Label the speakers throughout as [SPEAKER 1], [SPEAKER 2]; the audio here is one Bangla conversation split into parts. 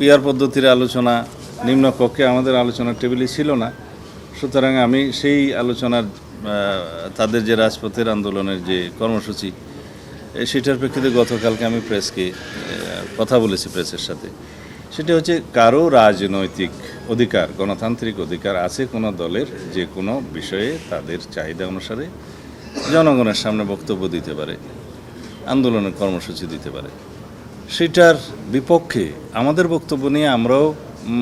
[SPEAKER 1] পিয়ার পদ্ধতির আলোচনা নিম্নকক্ষে আমাদের আলোচনার টেবিলে ছিল না। সুতরাং আমি সেই আলোচনার তাদের যে রাজপথের আন্দোলনের যে কর্মসূচি সেটার প্রেক্ষিতে গতকালকে আমি প্রেসকে কথা বলেছি প্রেসের সাথে। সেটা হচ্ছে কারও রাজনৈতিক অধিকার, গণতান্ত্রিক অধিকার আছে কোনো দলের যে কোনো বিষয়ে তাদের চাহিদা অনুসারে জনগণের সামনে বক্তব্য দিতে পারে, আন্দোলনের কর্মসূচি দিতে পারে। সেটার বিপক্ষে আমাদের বক্তব্য নিয়ে আমরাও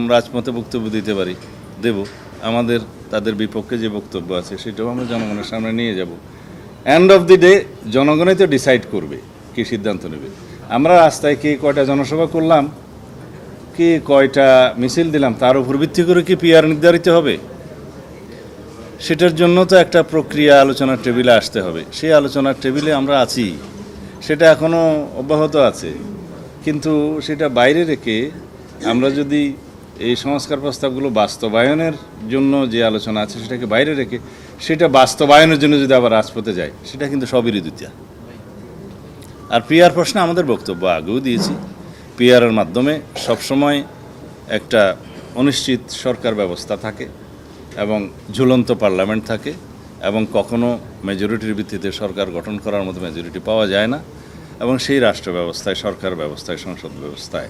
[SPEAKER 1] রাজপথে বক্তব্য দিতে পারি, দেব। আমাদের, তাদের বিপক্ষে যে বক্তব্য আছে সেটাও আমরা জনগণের সামনে নিয়ে যাব। এন্ড অফ দি ডে জনগণই তো ডিসাইড করবে কি সিদ্ধান্ত নেবে। আমরা রাস্তায় কে কয়টা জনসভা করলাম, কে কয়টা মিছিল দিলাম, তার উপর ভিত্তি করে কি পিআর নির্ধারিত হবে? সেটার জন্য তো একটা প্রক্রিয়া আলোচনার টেবিলে আসতে হবে। সেই আলোচনার টেবিলে আমরা আছি। সেটা এখনও অব্যাহত আছে। কিন্তু সেটা বাইরে রেখে আমরা যদি এই সংস্কার প্রস্তাবগুলো বাস্তবায়নের জন্য যে আলোচনা আছে সেটাকে বাইরে রেখে সেটা বাস্তবায়নের জন্য যদি আবার রাজপথে যায়, সেটা কিন্তু সবেরই দ্বিতীয় আর পিআর প্রশ্নে আমাদের বক্তব্য আগেও দিয়েছি পিআরের মাধ্যমে সবসময় একটা অনিশ্চিত সরকার ব্যবস্থা থাকে এবং ঝুলন্ত পার্লামেন্ট থাকে এবং কখনো মেজরিটির ভিত্তিতে সরকার গঠন করার মতো মেজরিটি পাওয়া যায় না। এবং সেই রাষ্ট্র ব্যবস্থায়, সরকার ব্যবস্থায়, সংসদ ব্যবস্থায়।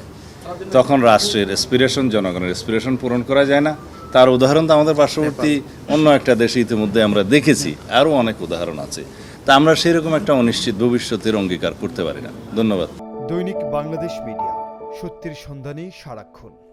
[SPEAKER 1] তখন রাষ্ট্রের এসপিরেশন জনগণের এসপিরেশন পূরণ করা যায় না। তার উদাহরণ তো আমাদের পার্শ্ববর্তী অন্য একটা দেশে ইতিমধ্যে আমরা দেখেছি। আরও অনেক উদাহরণ আছে। তা আমরা সেরকম একটা অনিশ্চিত ভবিষ্যতের অঙ্গীকার করতে পারি না। ধন্যবাদ।
[SPEAKER 2] দৈনিক বাংলাদেশ মিডিয়া, সত্যির সন্ধানে সারাক্ষণ।